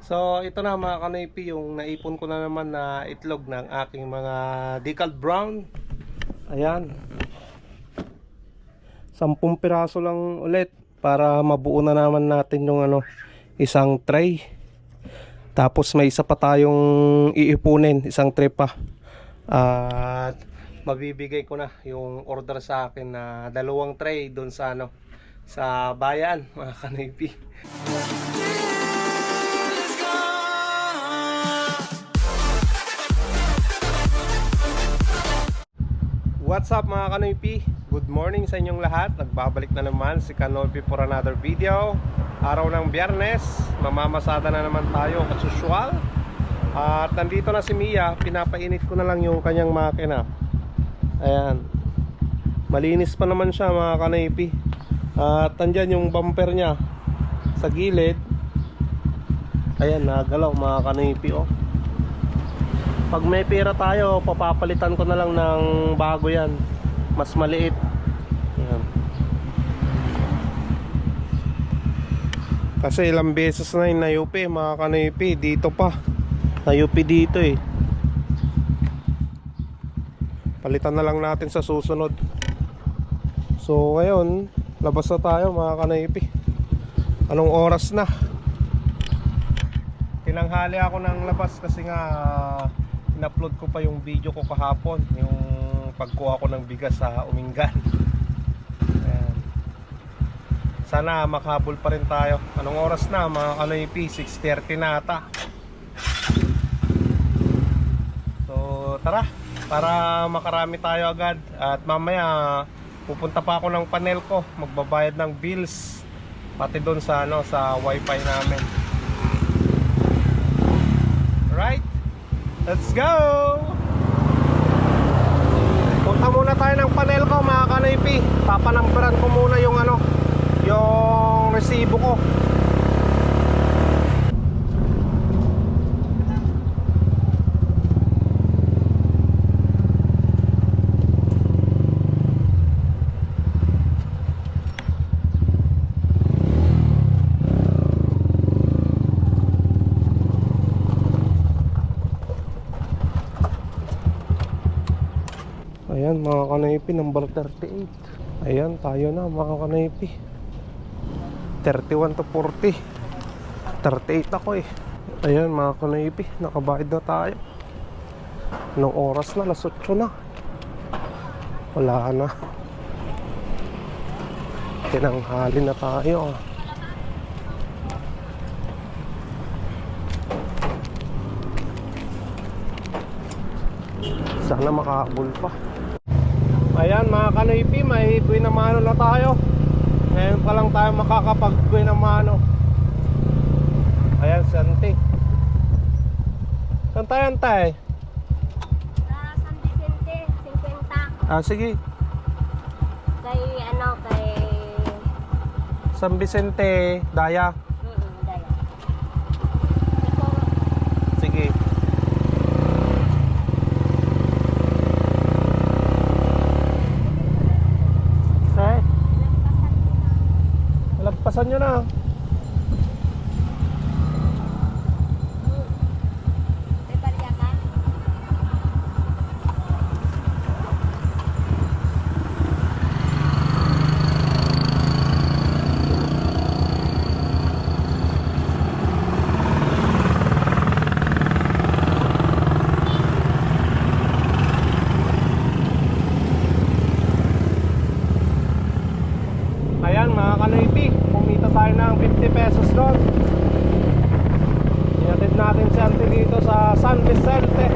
So, ito na mga kanoypi, yung naipon ko na naman na itlog ng aking mga decal brown. Ayan. Sampung piraso lang ulit para mabuo na naman natin yung ano, isang tray. Tapos may isa pa tayong iipunin, isang tray pa. At mabibigay ko na yung order sa akin na dalawang tray doon sa ano, sa bayan, mga kanoypi. What's up mga Kanoypi? Good morning sa inyong lahat. Nagbabalik na naman si Kanoypi for another video. Araw ng biyernes, mamamasada na naman tayo as usual. At nandito na si Mia, pinapainit ko na lang yung kanyang makina. Ayan. Malinis pa naman siya mga Kanoypi. At nandyan yung bumper niya sa gilid. Ayan, nagalaw mga Kanoypi oh. Pag may pera tayo, papapalitan ko na lang ng bago yan. Mas maliit. Yan. Kasi ilang beses na yung nayupi, mga kanayupi. Dito pa. Nayupi dito eh. Palitan na lang natin sa susunod. So ngayon, labas na tayo mga kanayupi. Anong oras na? Tinanghali ako ng labas kasi nga in-upload ko pa yung video ko kahapon yung pagkuha ko ng bigas sa Umingan. Ayan. sana makahabol pa rin tayo. Anong oras na? Mga kanoypi 6.30 na ata. So tara. Para makarami tayo agad. At mamaya pupunta pa ako ng panel ko. Magbabayad ng bills. Pati doon sa ano sa wifi namin. Right Let's go! Punta muna tayo ng panel ko mga kanaypi Papanamperan ko muna yung ano Yung resibo ko Ayan mga kanaypi number 38 Ayan tayo na mga kanaypi 31 to 40 38 ako eh. Ayan mga kanaypi Nakabayad na tayo. Anong oras na? Alas 8 na. Wala na. Tinanghali na tayo. Ah. Sana makahabol pa Ayan mga kanoypi, may buhay na mano na tayo. Ngayon pa lang tayo makakapag buhay na mano. Ayan, sante Saan tayo antay? Sa San Vicente, 50. Ah, sige. Kay ano, kay... San Vicente, Daya Mm, daya. Ito, Sige Eh, lagpasan nyo na may barya ka? Ayan mga kanoypi, kumita tayo ng 50 pesos doon. Inatid natin si Auntie dito Vicente.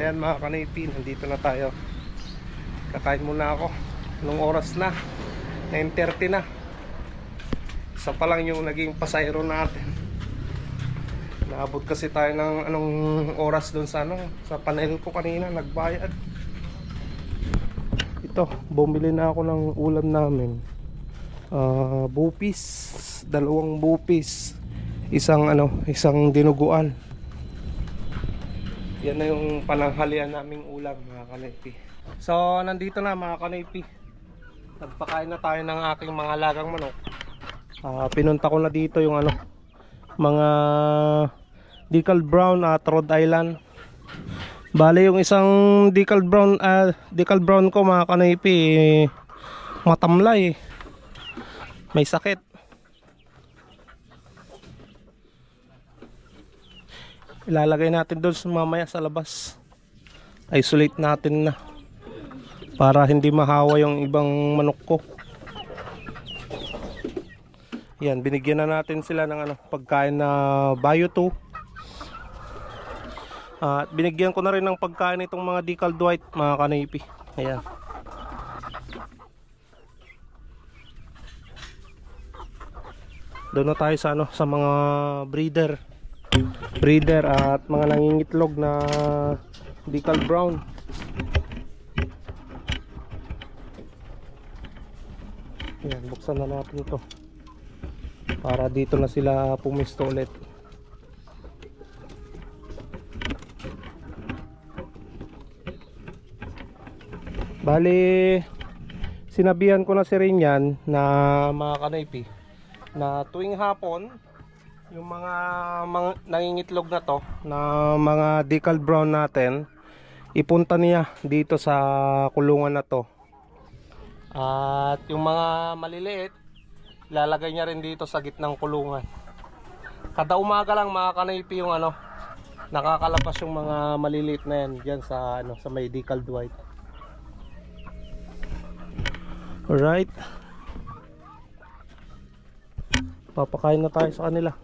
Ayan mga kanoypi, nandito na tayo. Kakain muna ako. Anong oras na? 9.30 na. Isa pa lang yung naging pasayro natin. Naabot kasi tayo ng anong oras doon sa ano, sa panel ko kanina, nagbayad ito bumili na ako ng ulam namin Ah, bupis dalawang bupis isang ano isang dinuguan yan na yung pananghalian naming ulam mga kanipi so nandito na mga kanipi nagpakain na tayo ng aking mga lagang manok Ah, pinunta ko na dito yung ano mga decal brown at Rhode Island. Bale yung isang decal brown ah, decal brown ko mga kanipi eh, matamlay. May sakit. Ilalagay natin doon mamaya sa labas. Isolate natin na para hindi mahawa yung ibang manok ko. Yan, binigyan na natin sila ng ano, pagkain na Bio 2. At binigyan ko na rin ng pagkain itong mga decal white, mga kanipi. Ayan. Doon na tayo sa ano, sa mga breeder. Breeder at mga nangingitlog na decal brown. Ayan, buksan na natin ito. Para dito na sila pumisto ulit. Bali, sinabihan ko na si Rinyan na mga kanaypi na tuwing hapon yung mga, mga nangingitlog na to na mga decal brown natin ipunta niya dito sa kulungan na to at yung mga maliliit lalagay niya rin dito sa gitnang kulungan kada umaga lang mga yung ano nakakalabas yung mga maliliit na yan dyan sa, ano, sa may decal white Alright. Papakain na tayo sa kanila.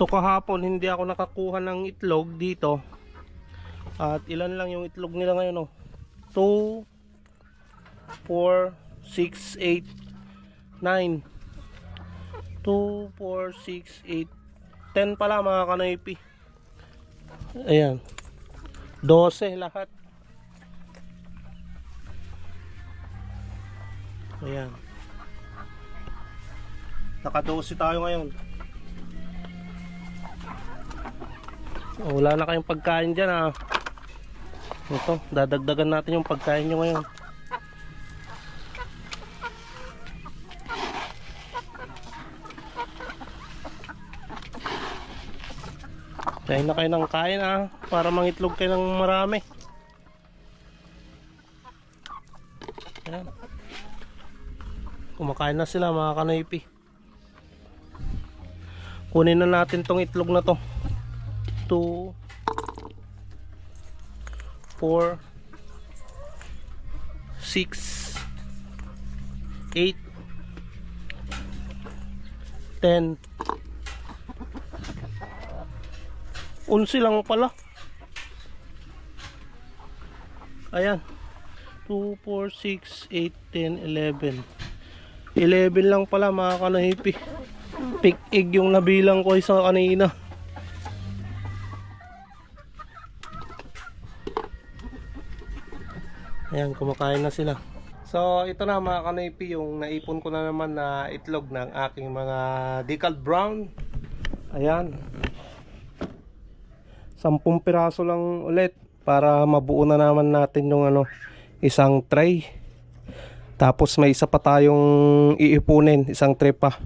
So kahapon hindi ako nakakuha ng itlog dito. At ilan lang yung itlog nila ngayon oh. 2 4 6 8 9 2 4 6 8 10 pala mga kanaypi. Ayan. 12 lahat. Ayan. Naka-12 tayo ngayon. Oh, wala na kayong pagkain dyan ah. Ito, dadagdagan natin yung pagkain nyo ngayon. Kain na kayo ng kain ah, para mangitlog kayo ng marami. Ayan. Kumakain na sila mga kanoypi. Kunin na natin tong itlog na to. 2 4 6 8 10 11 lang pala. Ayan. 2, 4, 6, 8, 10, 11. 11 lang pala mga kanahipi. Pick yung nabilang ko isa kanina. Ayan, kumakain na sila. So, ito na mga kanipi, yung naipon ko na naman na itlog ng aking mga decal brown. Ayan. Sampung piraso lang ulit para mabuo na naman natin yung ano, isang tray. Tapos may isa pa tayong iipunin, isang tray pa.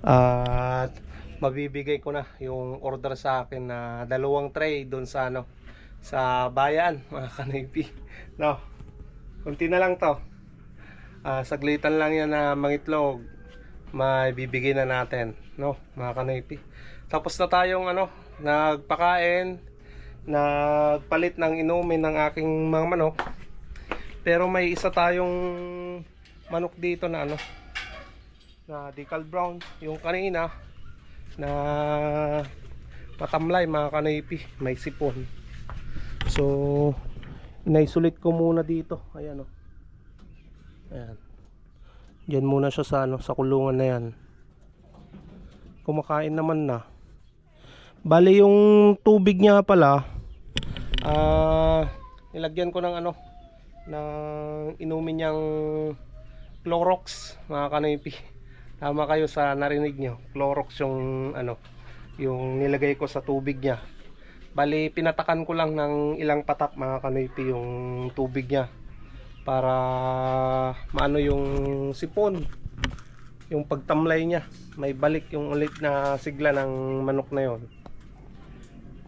At mabibigay ko na yung order sa akin na dalawang tray doon sa ano sa bayan mga kanipi. No. Kunti na lang to. Ah, saglitan lang yan na mangitlog. May bibigay na natin, no, mga kanipi. Tapos na tayong ano, nagpakain, nagpalit ng inumin ng aking mga manok. Pero may isa tayong manok dito na ano, na decal brown, yung kanina na matamlay mga kanipi, may sipon. So, inaisulit ko muna dito. Ayan o. Ayan. Diyan muna siya sa ano, sa kulungan na yan. Kumakain naman na. Bali yung tubig niya pala, ah, nilagyan ko ng ano, ng inumin niyang Clorox, mga kanipi. Tama kayo sa narinig nyo. Clorox yung ano, yung nilagay ko sa tubig niya. Bali, pinatakan ko lang ng ilang patak mga kanipi yung tubig niya para maano yung sipon yung pagtamlay niya. May balik yung ulit na sigla ng manok na yon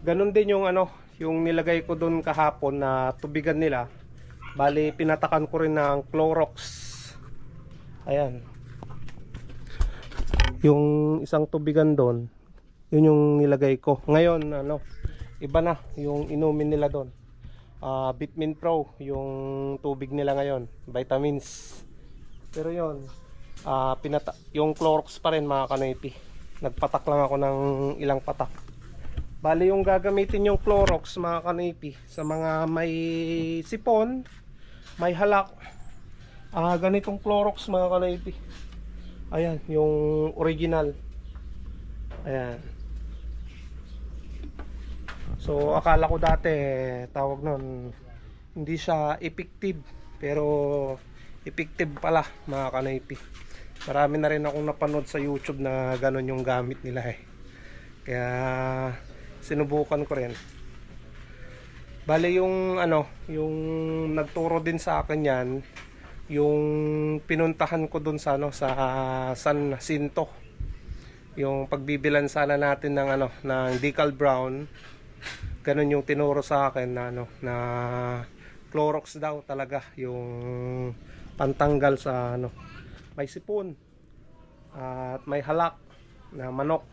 ganun din yung ano yung nilagay ko doon kahapon na tubigan nila. Bali pinatakan ko rin ng Clorox. Ayan. Yung isang tubigan doon yun yung nilagay ko. Ngayon ano iba na yung inumin nila doon. Ah, Bitmin Pro yung tubig nila ngayon vitamins. Pero yun ah pinata yung Clorox pa rin mga kanoypi. Nagpatak lang ako ng ilang patak. Bali yung gagamitin yung Clorox mga kanoypi sa mga may sipon may halak ah ganitong Clorox mga kanoypi. Ayan yung original. Ayan So akala ko dati tawag nun hindi siya effective pero effective pala mga kanaypi. Marami na rin akong napanood sa YouTube na ganun yung gamit nila eh. Kaya sinubukan ko rin. Bale yung ano, yung nagturo din sa akin yan, yung pinuntahan ko dun sa ano sa San Jacinto. Yung pagbibilan sana natin ng ano, ng decal brown ganun yung tinuro sa akin na ano na Clorox daw talaga yung pantanggal sa ano may sipon at may halak na manok.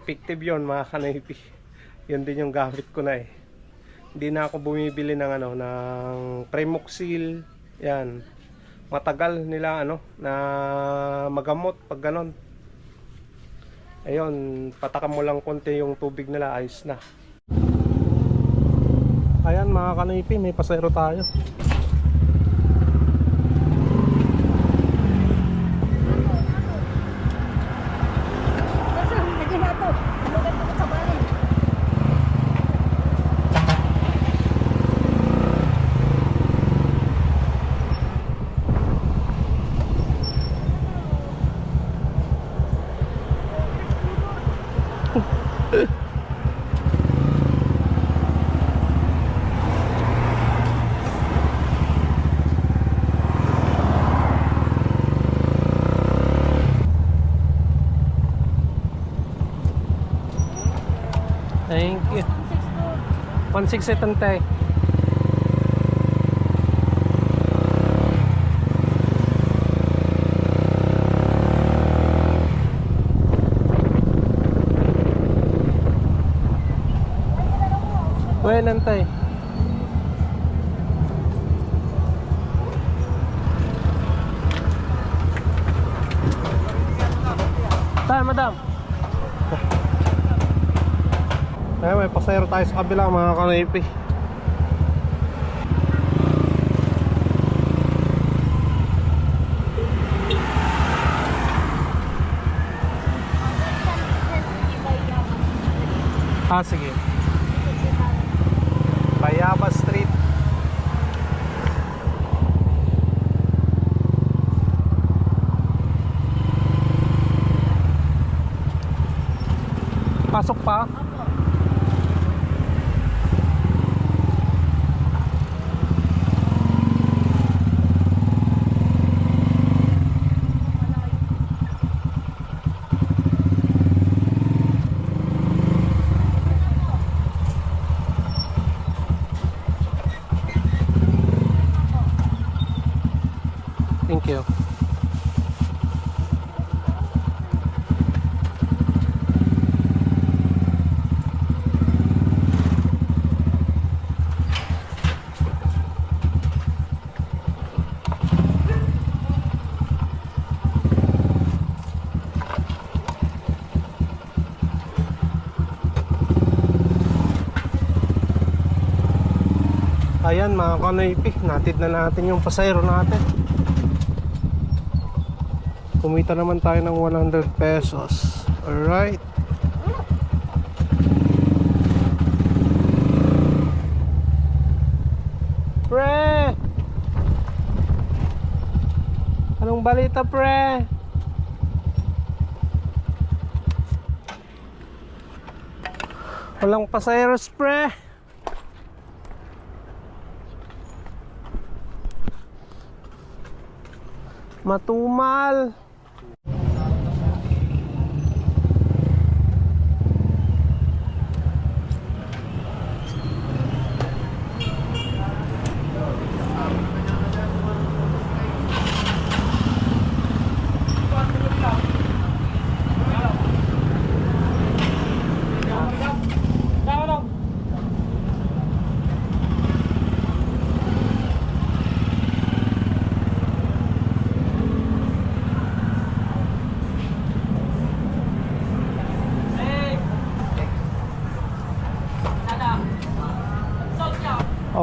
Effective yon mga kanaypi. Yun din yung gamit ko na eh. Hindi na ako bumibili ng ano ng Premoxil. Yan. Matagal nila ano na magamot pag ganon ayun patakan mo lang konti yung tubig nila ayos na Ayan mga kanipi, may pasero tayo. 162. 168 tay. Well, antay. Tayo sa kabila mga kanipi. Ah, sige. Bayaba Street. Pasok pa? Thank you. Ayan mga kanoypi, natid na natin yung pasayro natin. Kumita naman tayo ng 100 pesos. Alright. Pre! Anong balita, pre? Walang pasayeros, pre. Matumal.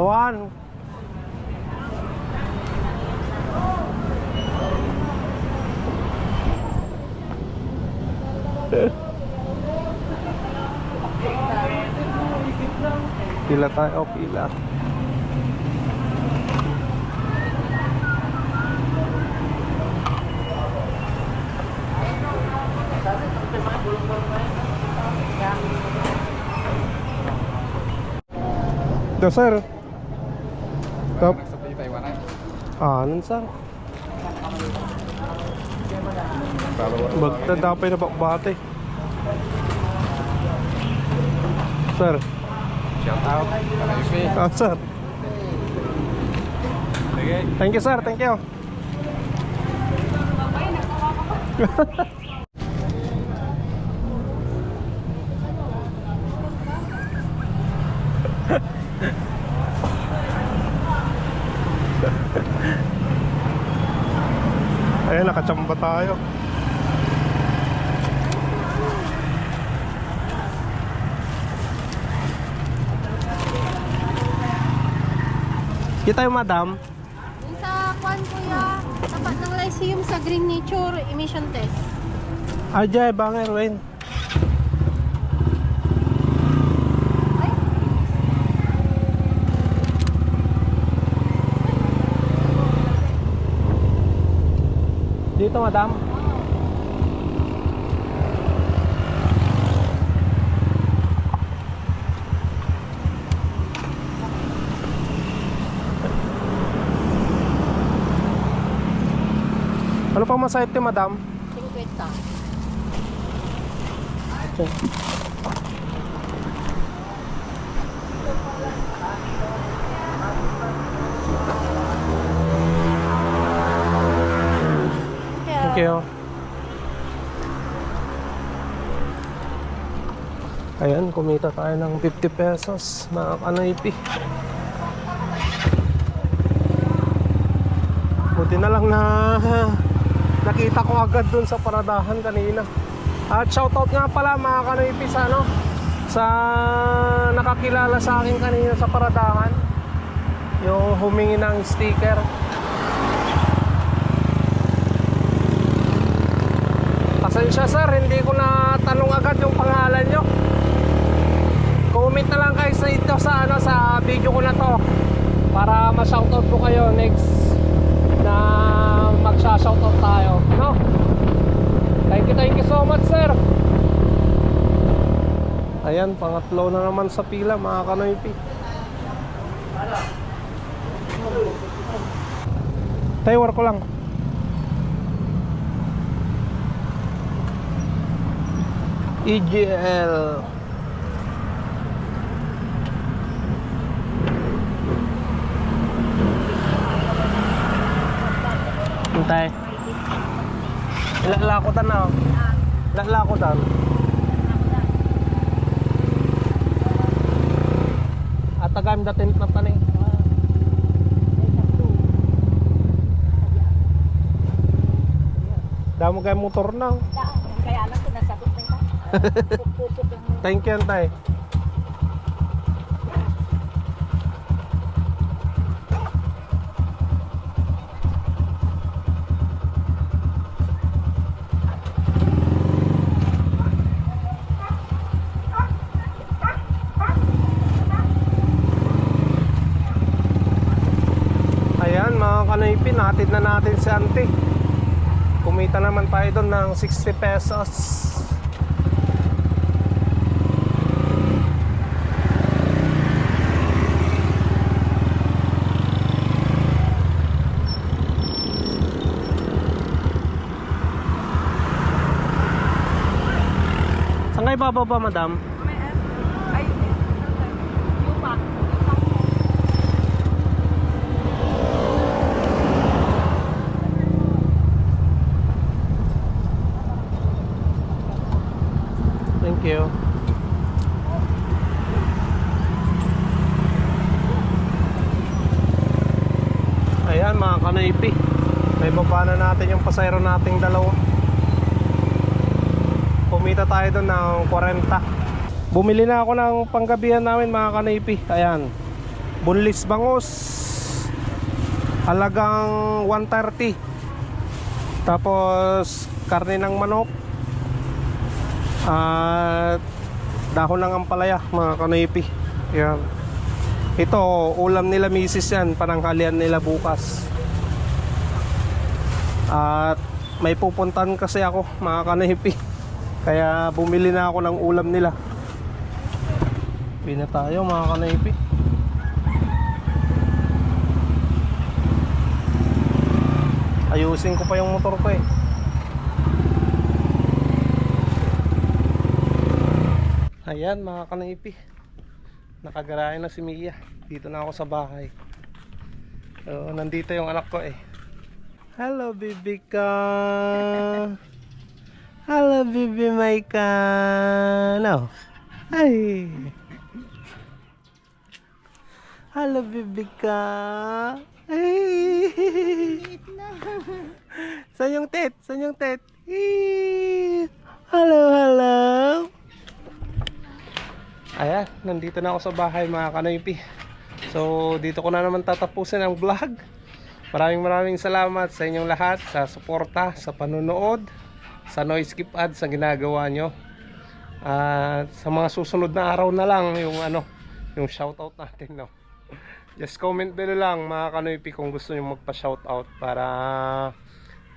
Katawan. Pila tayo, pila. Ito sir. Ah, nun sir. Bagta dapat na bakbate. Sir. Shout out. Ah, sir. Thank you sir, thank you. tayo. Kita yung madam. Yung sa Kwan Kuya, tapat ng Lyceum sa Green Nature emission test. Ajay, bang Erwin. Dito, madam. Ano pang ni madam? 50. Okay. Thank you. Ayan, kumita tayo ng 50 pesos, mga kanaypi. Buti na lang na nakita ko agad dun sa paradahan kanina. At shoutout nga pala mga kanaypi sa ano, sa nakakilala sa akin kanina sa paradahan. Yung humingi ng sticker. Pasensya sir, hindi ko na tanong agad yung pangalan nyo. Comment na lang kayo sa ito sa ano sa video ko na to para ma-shoutout ko kayo next na magsha-shoutout tayo, no? Thank you, thank you so much, sir. Ayan, pangatlo na naman sa pila, mga kanoypi. Tayo, war ko lang. EGL Hintay Lalakotan na oh. Lalakotan At tagam datin na taning Damo kayo motor na oh. Kaya lang Thank you, Antay. Ayan mga kanaypin, hatid na natin si Ante. Kumita naman tayo doon ng 60 pesos. Saan kayo bababa, madam? Ay, Yupa. Thank you. Ayan mga kanaypi. May baba na natin yung pasayro nating dalawa. Kumita tayo doon ng 40. Bumili na ako ng panggabihan namin mga kanaypi. Ayan. Bunlis bangus. Halagang 130. Tapos karne ng manok. At dahon ng ampalaya, mga kanipi. Yan. Ito, ulam nila misis yan, pananghalian nila bukas. At may pupuntan kasi ako, mga kanipi. Kaya bumili na ako ng ulam nila. Bina tayo, mga kanipi. Ayusin ko pa yung motor ko eh. Ayan mga kanaipi Nakagarahe na si Mia Dito na ako sa bahay so, Nandito yung anak ko eh Hello baby ka Hello baby Maika No. Ay Hello baby ka. Ay Saan yung tet? Saan yung tet? Eh, Hello, hello. Ayan, nandito na ako sa bahay mga kanoypi So, dito ko na naman tatapusin ang vlog. Maraming maraming salamat sa inyong lahat Sa suporta, sa panunood Sa noise skip ad sa ginagawa nyo At sa mga susunod na araw na lang Yung ano, yung shoutout natin no Just comment below lang mga kanoypi Kung gusto nyo magpa-shoutout Para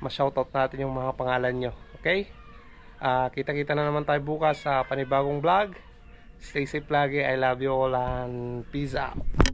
ma-shoutout natin yung mga pangalan nyo Okay? Ah, kita-kita na naman tayo bukas sa panibagong vlog Stay safe lagi. I love you all and peace out.